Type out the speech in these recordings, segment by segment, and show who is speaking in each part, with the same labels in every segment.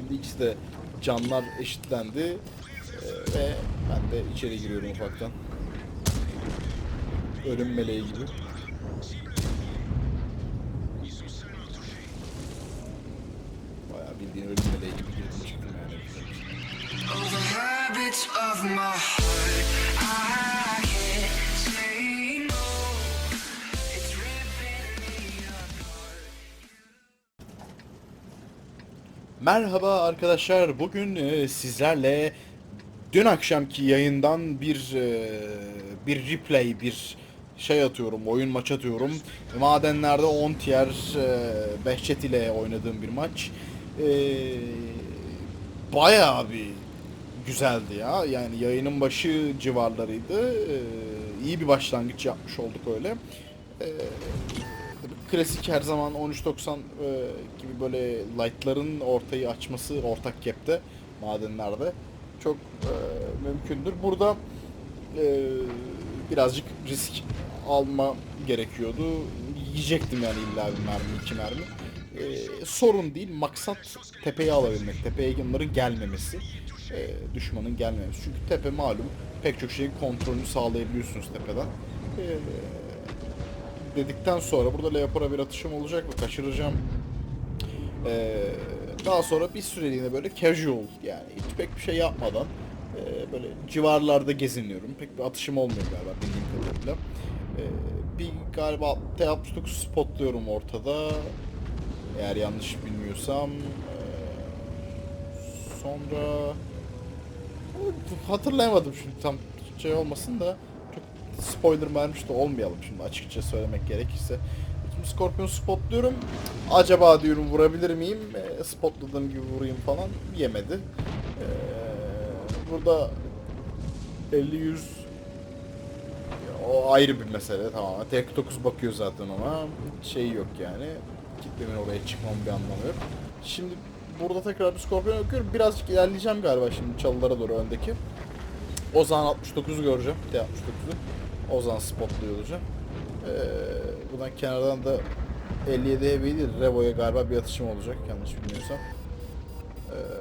Speaker 1: Şimdi ikisi de canlar eşitlendi. Ee, ve ben de içeri giriyorum ufaktan. Ölüm meleği gibi. Bayağı bildiğin ölüm meleği gibi girdim çıktım yani. Merhaba arkadaşlar. Bugün e, sizlerle dün akşamki yayından bir e, bir replay, bir şey atıyorum, oyun maç atıyorum. Madenlerde 10 tier e, Behçet ile oynadığım bir maç. E, bayağı bir güzeldi ya. Yani yayının başı civarlarıydı. E, iyi bir başlangıç yapmış olduk öyle. E, klasik her zaman 13.90 e, gibi böyle light'ların ortayı açması ortak cap'te madenlerde çok e, mümkündür. Burada e, birazcık risk alma gerekiyordu. Yiyecektim yani illa bir mermi, iki mermi. E, sorun değil. Maksat tepeyi alabilmek. Tepeye onların gelmemesi. E, düşmanın gelmemesi. Çünkü tepe malum pek çok şeyin kontrolünü sağlayabiliyorsunuz tepeden. E, dedikten sonra burada Leopar'a bir atışım olacak mı? Kaçıracağım. Ee, daha sonra bir süreliğine böyle casual yani hiç pek bir şey yapmadan e, böyle civarlarda geziniyorum. Pek bir atışım olmuyor galiba bildiğim kadarıyla. Ee, bir galiba T-69 spotluyorum ortada. Eğer yanlış bilmiyorsam. Ee, sonra hatırlayamadım şimdi tam şey olmasın da spoiler vermiş de olmayalım şimdi açıkça söylemek gerekirse. Şimdi Scorpion spotluyorum. Acaba diyorum vurabilir miyim? E, spotladığım gibi vurayım falan. Yemedi. E, burada 50-100 o ayrı bir mesele tamamen. Tek 9 bakıyor zaten ama şey yok yani. Kitlemin oraya çıkmam bir anlamı yok. Şimdi burada tekrar bir Scorpion bakıyorum. Birazcık ilerleyeceğim galiba şimdi çalılara doğru öndeki. Ozan 69'u göreceğim. T69'u. Ozan spotluyor olacağım. Ee, buradan kenardan da 57 heavy değil, Revo'ya galiba bir atışım olacak yanlış bilmiyorsam. Ee,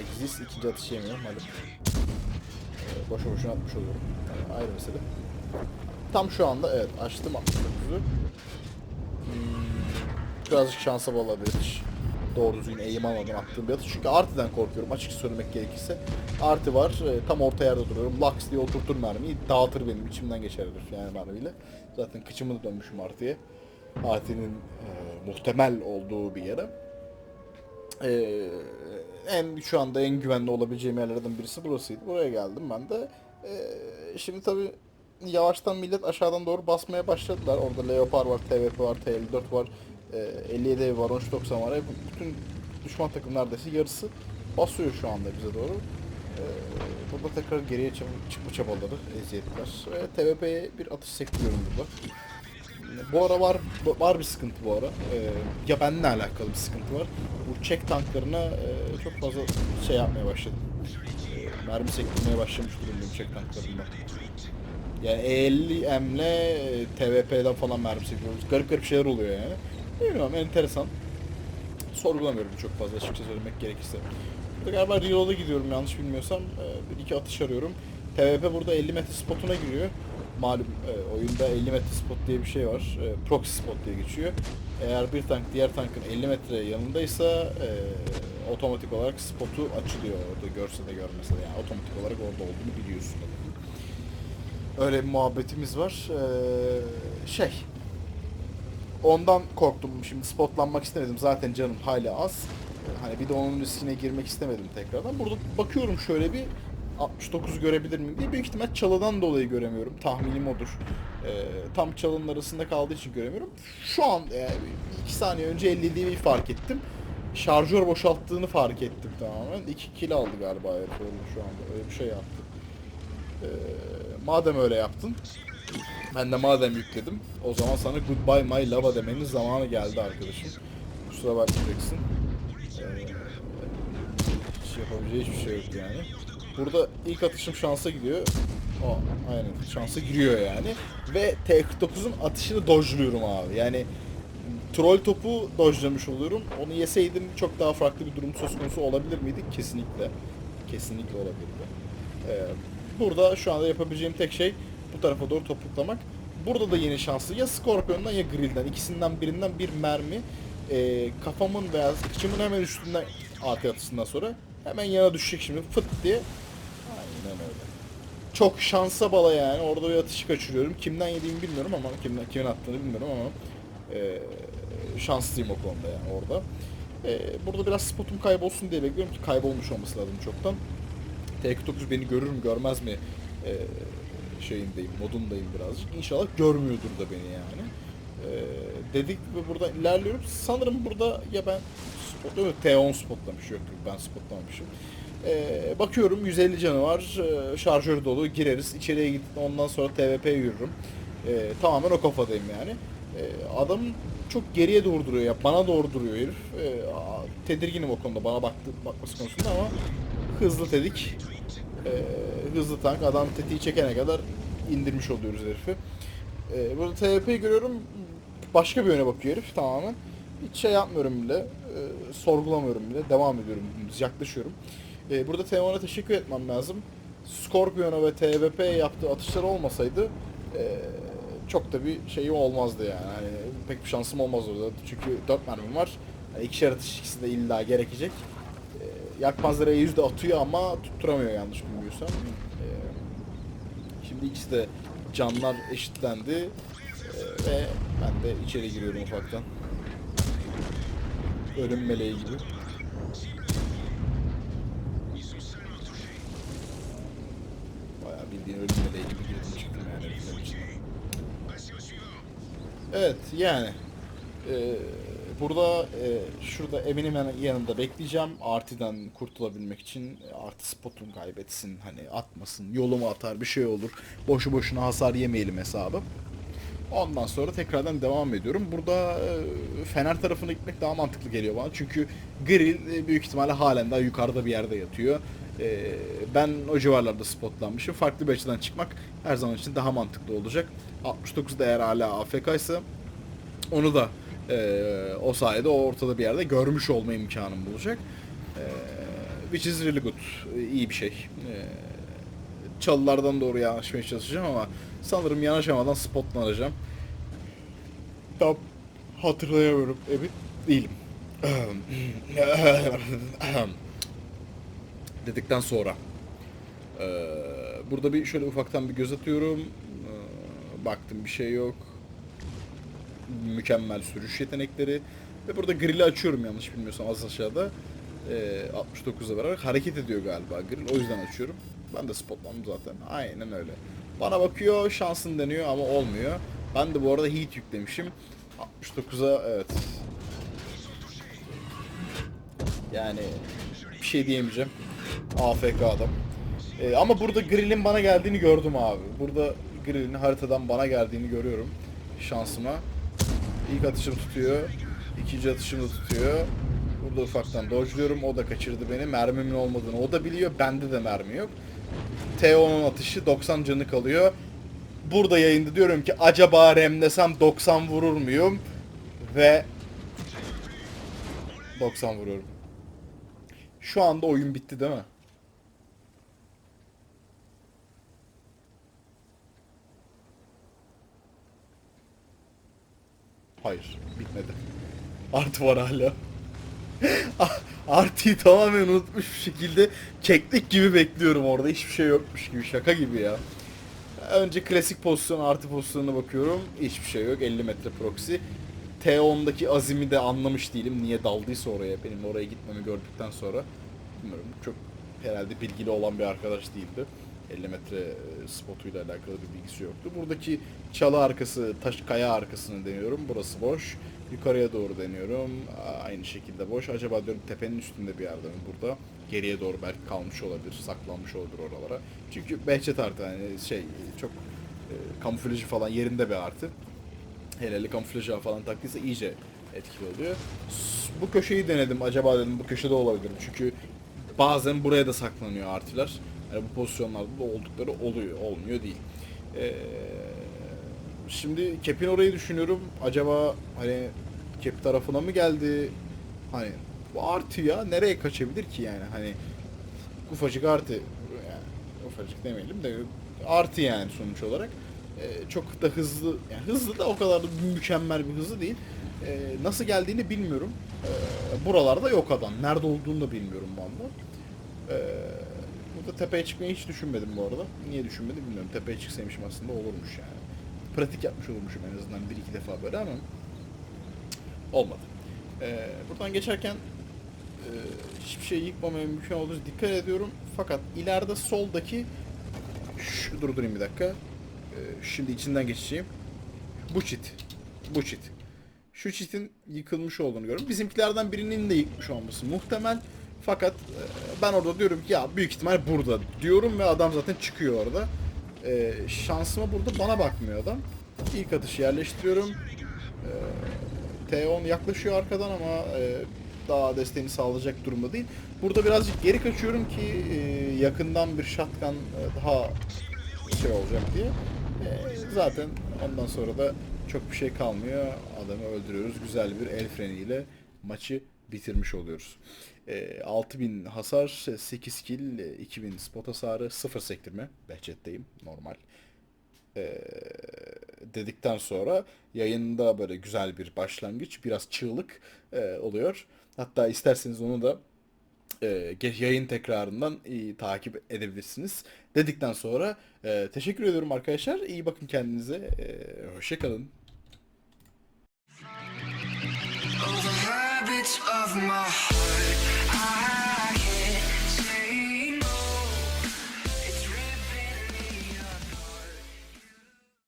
Speaker 1: Exis ikinci atışı yemiyorum hadi. Ee, boşu boşuna atmış oluyorum. Yani ayrı mesele. Tam şu anda evet açtım 69'u. Hmm, birazcık şansa bağlı bir atış. Doğru düzgün eğim almadan attığım bir atış. Çünkü Arti'den korkuyorum açık söylemek gerekirse. Arti var. e, tam orta yerde duruyorum. Lux diye oturtur mermiyi. Dağıtır benim. içimden geçer herif yani mermiyle. Zaten kıçımı da dönmüşüm Arti'ye. Arti'nin e, muhtemel olduğu bir yere. E, en şu anda en güvenli olabileceğim yerlerden birisi burasıydı. Buraya geldim ben de. E, şimdi tabii yavaştan millet aşağıdan doğru basmaya başladılar. Orada Leopard var, TVP var, T54 var, e, 57 var, 1390 var. Hep bütün düşman takım neredeyse yarısı basıyor şu anda bize doğru. E, burada tekrar geriye çıkma çabaları, eziyetler. Ve TVP'ye bir atış sektiriyorum burada. Bu ara var var bir sıkıntı bu ara. Ee, ya benimle alakalı bir sıkıntı var. Bu çek tanklarına e, çok fazla şey yapmaya başladım. Mermi sektirmeye başlamış durumdayım çek tanklarından. Yani E50M'le e, TVP'den falan mermi sektiriyoruz. Garip garip şeyler oluyor yani. Bilmiyorum enteresan. Sorgulamıyorum çok fazla açıkça söylemek gerekirse. Burada galiba Reload'a gidiyorum yanlış bilmiyorsam. Ee, bir iki atış arıyorum. TVP burada 50 metre spotuna giriyor. Malum e, oyunda 50 metre spot diye bir şey var. E, proxy spot diye geçiyor. Eğer bir tank diğer tankın 50 metre yanındaysa e, otomatik olarak spotu açılıyor orada görse de görmese de yani otomatik olarak orada olduğunu biliyorsun. Öyle bir muhabbetimiz var. Ee, şey ondan korktum şimdi spotlanmak istemedim zaten canım hala az. Ee, Hani bir de onun riskine girmek istemedim tekrardan. Burada bakıyorum şöyle bir 69 görebilir miyim diye. Büyük ihtimal çalıdan dolayı göremiyorum. Tahminim odur. Ee, tam çalının arasında kaldığı için göremiyorum. Şu an e, 2 saniye önce 50'liği fark ettim. Şarjör boşalttığını fark ettim tamamen. 2 kill aldı galiba herif şu anda. Öyle bir şey yaptı. Ee, madem öyle yaptın, ben de madem yükledim, o zaman sana goodbye my lava demenin zamanı geldi arkadaşım. Kusura bakmayacaksın. Ee, hiç yapabileceği hiçbir şey yok yani. Burada ilk atışım şansa gidiyor. O aynen şansa giriyor yani. Ve T-49'un atışını dojluyorum abi. Yani troll topu dojlamış oluyorum. Onu yeseydim çok daha farklı bir durum söz konusu olabilir miydi? Kesinlikle. Kesinlikle olabilirdi. Ee, burada şu anda yapabileceğim tek şey bu tarafa doğru topuklamak. Burada da yeni şanslı. Ya Scorpion'dan ya Grill'den. ikisinden birinden bir mermi e, kafamın veya kıçımın hemen üstünden AT atışından sonra hemen yana düşecek şimdi fıt diye. Aynen öyle. Çok şansa bala yani. Orada bir atışı kaçırıyorum. Kimden yediğimi bilmiyorum ama kimden kimin attığını bilmiyorum ama e, şanslıyım o konuda yani orada. E, burada biraz spotum kaybolsun diye bekliyorum ki kaybolmuş olması lazım çoktan. TK9 beni görür mü görmez mi e, şeyindeyim, modundayım birazcık. İnşallah görmüyordur da beni yani. E, dedik ve burada ilerliyorum. Sanırım burada ya ben spot, evet, T10 spotlamış yok ben spotlamamışım. E, bakıyorum 150 canı var, e, şarjör dolu, gireriz. içeriye gittim ondan sonra TVP'ye yürürüm. E, tamamen o kafadayım yani. E, adam çok geriye doğru duruyor ya, bana doğru duruyor herif. E, a- tedirginim o konuda bana baktı, bakması konusunda ama hızlı tedik. Ee, hızlı tank adam tetiği çekene kadar indirmiş oluyoruz herifi. Ee, burada TVP'yi görüyorum başka bir yöne bakıyor herif tamamen. Hiç şey yapmıyorum bile, e, sorgulamıyorum bile, devam ediyorum, yaklaşıyorum. Ee, burada Teoman'a teşekkür etmem lazım. Scorpion'a ve TVP'ye yaptığı atışlar olmasaydı e, çok da bir şeyim olmazdı yani. Hani pek bir şansım olmaz orada. Çünkü 4 mermim var. Yani ikişer atış ikisi de illa gerekecek. Yakmazlara yüzde atıyor ama tutturamıyor yanlış bilmiyorsam. E, şimdi ikisi de canlar eşitlendi. E, ve ben de içeri giriyorum ufaktan. Ölüm meleği gibi. Bayağı bildiğin ölüm meleği gibi girdim çıktım yani. Evet yani e, burada e, şurada Emin'in yan- yanında bekleyeceğim Arti'den kurtulabilmek için E, Arti spotun kaybetsin hani atmasın yoluma atar bir şey olur boşu boşuna hasar yemeyelim hesabı. Ondan sonra tekrardan devam ediyorum. Burada e, Fener tarafına gitmek daha mantıklı geliyor bana. Çünkü Grill e, büyük ihtimalle halen daha yukarıda bir yerde yatıyor. E, ben o civarlarda spotlanmışım. Farklı bir açıdan çıkmak her zaman için daha mantıklı olacak. 69'da eğer hala AFK ise onu da e, o sayede o ortada bir yerde görmüş olma imkanım bulacak. E, which is really good. İyi bir şey. E, çalılardan doğru yanaşmaya çalışacağım ama sanırım yanaşamadan spotlanacağım. Tam hatırlayamıyorum. Emin değilim. Dedikten sonra. Burada bir şöyle ufaktan bir göz atıyorum. Baktım bir şey yok. Mükemmel sürüş yetenekleri. Ve burada grill'i açıyorum yanlış bilmiyorsam az aşağıda. Ee, 69'a beraber hareket ediyor galiba grill. O yüzden açıyorum. Ben de spotlandım zaten. Aynen öyle. Bana bakıyor, şansın deniyor ama olmuyor. Ben de bu arada heat yüklemişim. 69'a evet. Yani bir şey diyemeyeceğim. AFK adam. Ee, ama burada grillin bana geldiğini gördüm abi. Burada grillin haritadan bana geldiğini görüyorum. Şansıma. İlk atışım tutuyor. ikinci atışım da tutuyor. Burada ufaktan dodge'luyorum. O da kaçırdı beni. Mermimin olmadığını o da biliyor. Bende de mermi yok. Teo'nun atışı 90 canı kalıyor. Burada yayında diyorum ki acaba remlesem 90 vurur muyum? Ve 90 vuruyorum. Şu anda oyun bitti değil mi? Hayır, bitmedi. Artı var hala. Artıyı tamamen unutmuş bir şekilde keklik gibi bekliyorum orada. Hiçbir şey yokmuş gibi. Şaka gibi ya. Önce klasik pozisyon artı pozisyonuna bakıyorum. Hiçbir şey yok. 50 metre proxy. T10'daki azimi de anlamış değilim. Niye daldıysa oraya. Benim oraya gitmemi gördükten sonra. Bilmiyorum. Çok herhalde bilgili olan bir arkadaş değildi. 50 metre e, spotuyla alakalı bir bilgisi yoktu. Buradaki çalı arkası, taş kaya arkasını deniyorum. Burası boş. Yukarıya doğru deniyorum. Aynı şekilde boş. Acaba diyorum tepenin üstünde bir yerde mi burada? Geriye doğru belki kalmış olabilir, saklanmış olabilir oralara. Çünkü Behçet artı hani şey çok e, kamuflajı falan yerinde bir artı. Hele hele kamuflajı falan taktıysa iyice etkili oluyor. Bu köşeyi denedim. Acaba dedim bu köşede olabilir. Çünkü bazen buraya da saklanıyor artılar. Yani bu pozisyonlarda da oldukları oluyor. Olmuyor değil. Ee, şimdi Kep'in orayı düşünüyorum. Acaba hani cep tarafına mı geldi? Hani bu artı ya nereye kaçabilir ki yani hani ufacık artı yani ufacık demeyelim de artı yani sonuç olarak Ee, çok da hızlı yani hızlı da o kadar da mükemmel bir hızlı değil. Ee, nasıl geldiğini bilmiyorum. Ee, buralarda yok adam. Nerede olduğunu da bilmiyorum bu anda. Ee, burada tepeye çıkmayı hiç düşünmedim bu arada. Niye düşünmedim bilmiyorum. Tepeye çıksaymışım aslında olurmuş yani. Pratik yapmış olurmuşum en azından bir iki defa böyle ama olmadı. Ee, buradan geçerken e, hiçbir şey yıkmamaya mümkün olduğu dikkat ediyorum. Fakat ileride soldaki şu durdurayım bir dakika. Ee, şimdi içinden geçeceğim. Bu çit. Bu çit. Şu çitin yıkılmış olduğunu görüyorum. Bizimkilerden birinin de yıkmış olması muhtemel. Fakat e, ben orada diyorum ki ya büyük ihtimal burada diyorum ve adam zaten çıkıyor orada. Ee, şansıma burada bana bakmıyor adam. İlk atışı yerleştiriyorum. Ee, T10 yaklaşıyor arkadan ama e, daha desteğini sağlayacak durumda değil. Burada birazcık geri kaçıyorum ki e, yakından bir shotgun e, daha şey olacak diye. E, zaten ondan sonra da çok bir şey kalmıyor. Adamı öldürüyoruz. Güzel bir el freniyle maçı bitirmiş oluyoruz. E, 6000 hasar, 8 kill, e, 2000 spot hasarı, 0 sektirme. Behçet'teyim normal. E, dedikten sonra yayında böyle güzel bir başlangıç, biraz çığlık e, oluyor. Hatta isterseniz onu da e, yayın tekrarından e, takip edebilirsiniz. Dedikten sonra e, teşekkür ediyorum arkadaşlar. İyi bakın kendinize. E, hoşçakalın.
Speaker 2: of my heart.